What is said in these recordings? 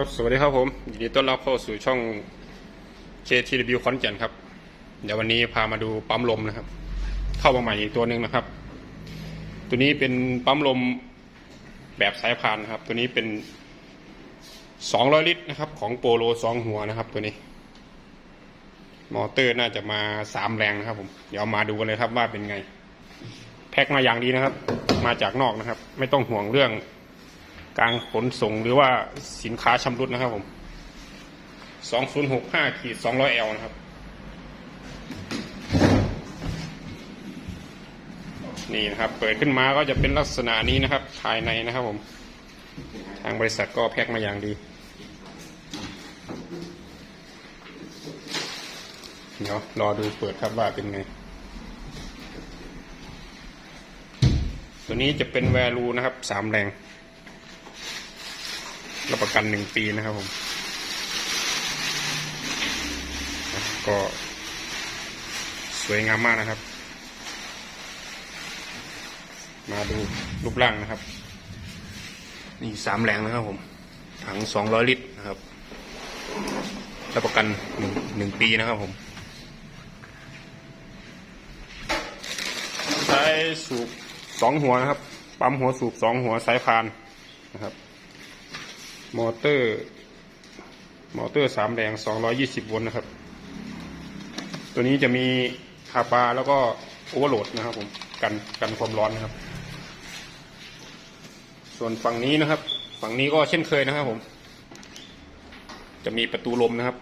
ครับสวัสดีครับผมยินดีต้อนรับเข้าสู่ช่อง KTW ขอนแก่นครับ เดี๋ยววันนี้พามาดูปั๊มลมนะครับ เข้ามาใหม่อีกตัวหนึ่งนะครับ ตัวนี้เป็นปั๊มลมแบบสายพานนะครับ ตัวนี้เป็น 200 ลิตรนะครับ ของโปโลสองหัวนะครับ ตัวนี้ มอเตอร์น่าจะมาสามแรงนะครับ ผม เดี๋ยวมาดูกันเลยครับว่าเป็นไง แพ็คมาอย่างดีนะครับ มาจากนอกนะครับ ไม่ต้องห่วงเรื่อง การขนส่งหรือว่าสินค้าชำรุดนะครับผม 2065ขีด 200L นะครับ นี่นะครับ เปิดขึ้นมาก็จะเป็นลักษณะนี้นะครับ ภายในนะครับผม ทางบริษัทก็แพ็คมาอย่างดีเดี๋ยวรอดูเปิดครับว่าเป็นไง ตัวนี้จะเป็นแวลูนะครับสามแรง รับประกันหนึ่งปีนะครับผม ก็สวยงามมากนะครับ มาดูรูปร่างนะครับ นี่สามแรงนะครับผม ถังสองร้อยลิตรนะครับ รับประกันหนึ่งหนึ่งปีนะครับผมใช้สูบสองหัวนะครับ ปั๊มหัวสูบสองหัวสายพานนะครับ มอเตอร์ มอเตอร์สามแรงสองร้อยี่สิบโวลต์นะครับ ตัวนี้จะมีคาปาแล้วก็โอเวอร์โหลดนะครับผมกันกันความร้อนนะครับ ส่วนฝั่งนี้นะครับ ฝั่งนี้ก็เช่นเคยนะครับผม จะมีประตูลมนะครับ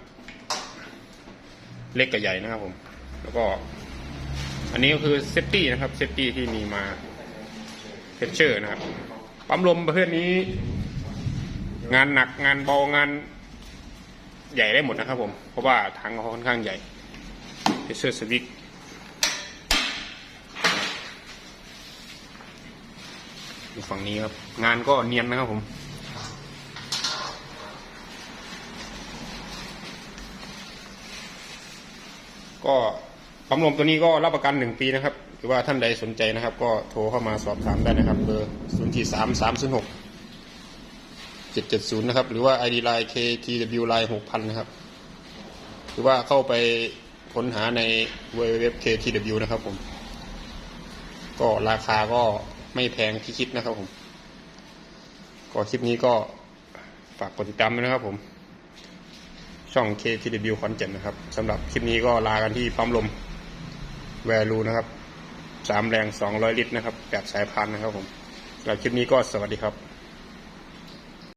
เล็กกับใหญ่นะครับผม แล้วก็ อันนี้ก็คือเซฟตี้นะครับเซฟตี้ที่มีมาเพชเชอร์นะครับปั๊มลมประเภทนี้ งานหนักงานเบางานใหญ่ได้หมดนะครับผม เพราะว่าถังเขาค่อนข้างใหญ่เพเชอร์สวิกอยู่ฝั่งนี้ครับ งานก็เนียนนะครับผมก็ปั๊มลมตัวนี้ก็รับประกันหนึ่งปีนะครับ หรือว่าท่านใดสนใจนะครับ ก็โทรเข้ามาสอบถามได้นะครับ เบอร์ศูนย์ที่สามสามศูนย์หก เจ็ดเจ็ดศูนย์นะครับ หรือว่า ID line KTW line หกพันนะครับ หรือว่าเข้าไปค้นหาใน www KTW นะครับผม ก็ราคาก็ไม่แพงที่คิดนะครับผม ก็คลิปนี้ก็ฝากกดติดตามด้วยนะครับผม ช่อง KTW ขอนแก่นนะครับสำหรับคลิปนี้ก็ลากันที่ปั๊มลมแวลูนะครับสามแรง200ลิตรนะครับแบบสายพันนะครับผมแล้วคลิปนี้ก็สวัสดีครับ